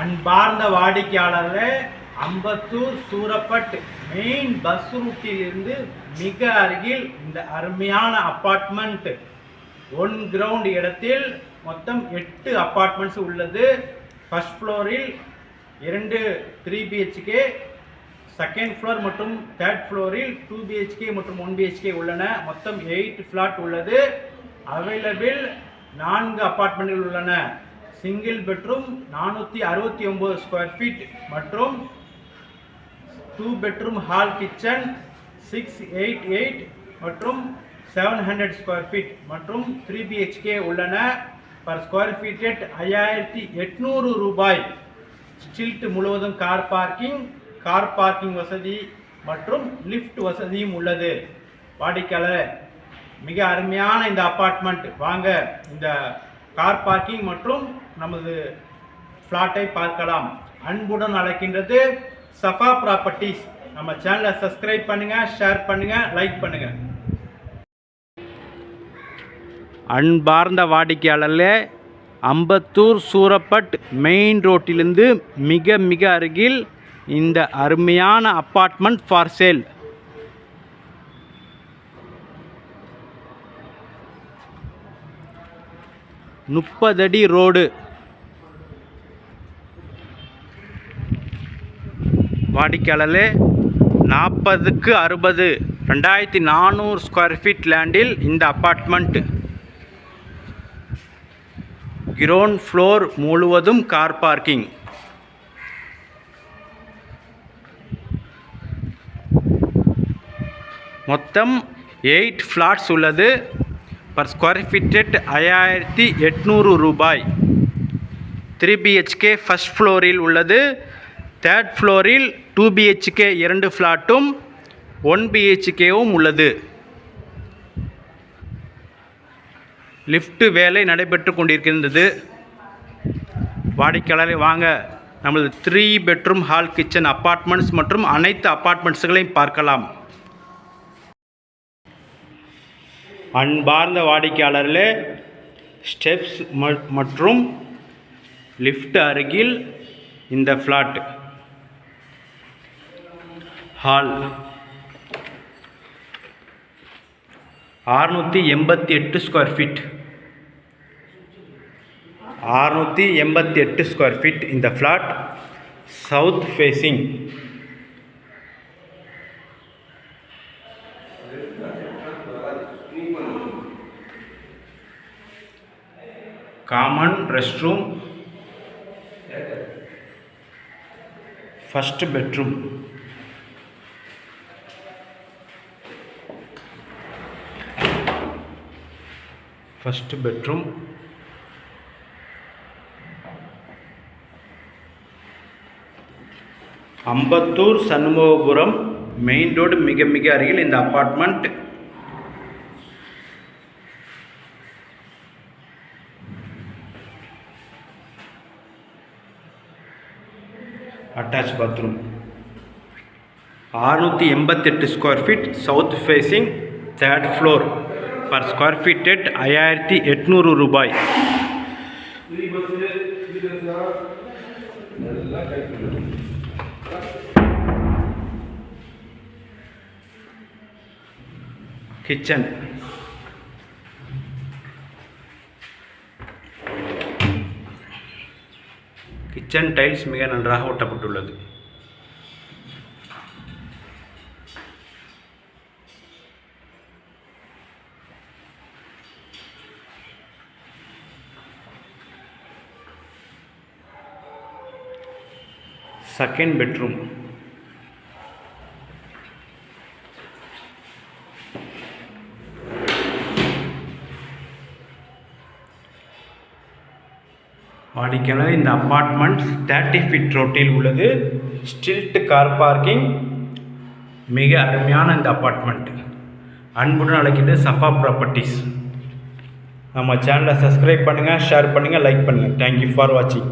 அன்பார்ந்த வாடிக்கையாளர்களே Ambattur Surapet main bus ரூட்டிலிருந்து மிக அருகில் இந்த அருமையான அப்பார்ட்மெண்ட் ஒன் கிரவுண்ட் இடத்தில் மொத்தம் எட்டு அப்பார்ட்மெண்ட்ஸ் உள்ளது. ஃபஸ்ட் ஃப்ளோரில் இரண்டு த்ரீ பிஹெச்கே செகண்ட் ஃப்ளோர் மற்றும் தேர்ட் ஃப்ளோரில் டூ பிஹெச்கே மற்றும் ஒன் பிஹெச்கே உள்ளன. மொத்தம் எயிட் ஃப்ளாட் உள்ளது. அவைலபிள் நான்கு அப்பார்ட்மெண்ட்கள் உள்ளன. சிங்கிள் பெட்ரூம் நானூற்றி அறுபத்தி ஒம்பது ஸ்கொயர் ஃபீட் மற்றும் two bedroom hall kitchen six eight eight மற்றும் செவன் ஹண்ட்ரட் ஸ்கொயர் ஃபீட் மற்றும் த்ரீ பிஹெச்கே உள்ளன. பர் ஸ்கொயர் ஃபீட் ஐயாயிரத்தி எட்நூறு ரூபாய். ஸ்டில்ட் முழுவதும் கார் பார்க்கிங் கார் பார்க்கிங் வசதி மற்றும் லிஃப்ட் வசதியும் உள்ளது. வாடிக்கையாளர் மிக அருமையான இந்த அப்பார்ட்மெண்ட் வாங்க இந்த கார் பார்க்கிங் மற்றும் நமது ஃப்ளாட்டை பார்க்கலாம். அன்புடன் அழைக்கின்றது சஃபா ப்ராப்பர்ட்டிஸ் நம்ம சேனலை சப்ஸ்கிரைப் பண்ணுங்கள் ஷேர் பண்ணுங்கள் லைக் பண்ணுங்கள் அன்பார்ந்த வாடிக்கையாளர்களே அம்பத்தூர் சூரப்பட் மெயின் ரோட்டிலிருந்து மிக மிக அருகில் இந்த அருமையான அப்பார்ட்மெண்ட் ஃபார் சேல் முப்பதடி ரோடு. வாடிக்கையாளர்களே நாற்பதுக்கு அறுபது. ரெண்டாயிரத்தி நானூறு ஸ்கொயர் ஃபீட் லேண்டில் இந்த அப்பார்ட்மெண்ட் கிரவுண்ட் ஃப்ளோர் முழுவதும் கார் பார்க்கிங் மொத்தம் எயிட் ஃப்ளாட்ஸ் உள்ளது. பர் ஸ்கொயர் ஃபீட்டட் ஐயாயிரத்தி எட்நூறு ரூபாய். த்ரீ பிஹெச்கே ஃபஸ்ட் ஃப்ளோரில் உள்ளது. தேர்ட் ஃப்ளோரில் டூ பிஹெச்கே இரண்டு ஃப்ளாட்டும் ஒன் பிஹெச்கேவும் உள்ளது. லிஃப்ட் வேலை நடைபெற்று கொண்டிருக்கின்றது. வாடிக்கையாளரை வாங்க. நமது three bedroom hall kitchen apartments மற்றும் அனைத்து அப்பார்ட்மெண்ட்ஸ்களையும் பார்க்கலாம். அன்பார்ந்த வாடிக்கையாளர்களே ஸ்டெப்ஸ் மற்றும் லிஃப்ட் அருகில் இந்த ஃப்ளாட் ஹால். ஆறுநூற்றி எண்பத்தி எட்டு ஸ்கொயர் ஃபீட். ஆறுநூற்றி எண்பத்தி எட்டு ஸ்கொயர் ஃபீட் இந்த flat. South facing common rest room first bedroom first bedroom Ambattur Shanmugapuram main road மிக மிக அருகில் இந்த அப்பார்ட்மெண்ட் அட்டாச் பாத்ரூம் அறுநூற்றி எண்பத்தெட்டு square feet south facing third floor per square ஃபீட்டட் ஐயாயிரத்தி எட்நூறு ரூபாய் கிச்சன் கிச்சன் டைல்ஸ் மிக நன்றாக ஒட்டப்பட்டுள்ளது. செகண்ட் பெட்ரூம் வாடிக்கையாளர் இந்த அப்பார்ட்மெண்ட் தேர்ட்டி ஃபீட் ரோட்டில் உள்ளது. Stilt car parking. மிக அருமையான இந்த அப்பார்ட்மெண்ட் அன்புடன் அழைக்கிட்டு சஃபா ப்ராப்பர்ட்டிஸ். நம்ம சேனலை சப்ஸ்கிரைப் பண்ணுங்கள் ஷேர் பண்ணுங்கள் லைக் பண்ணுங்கள் தேங்க்யூ ஃபார் வாட்சிங்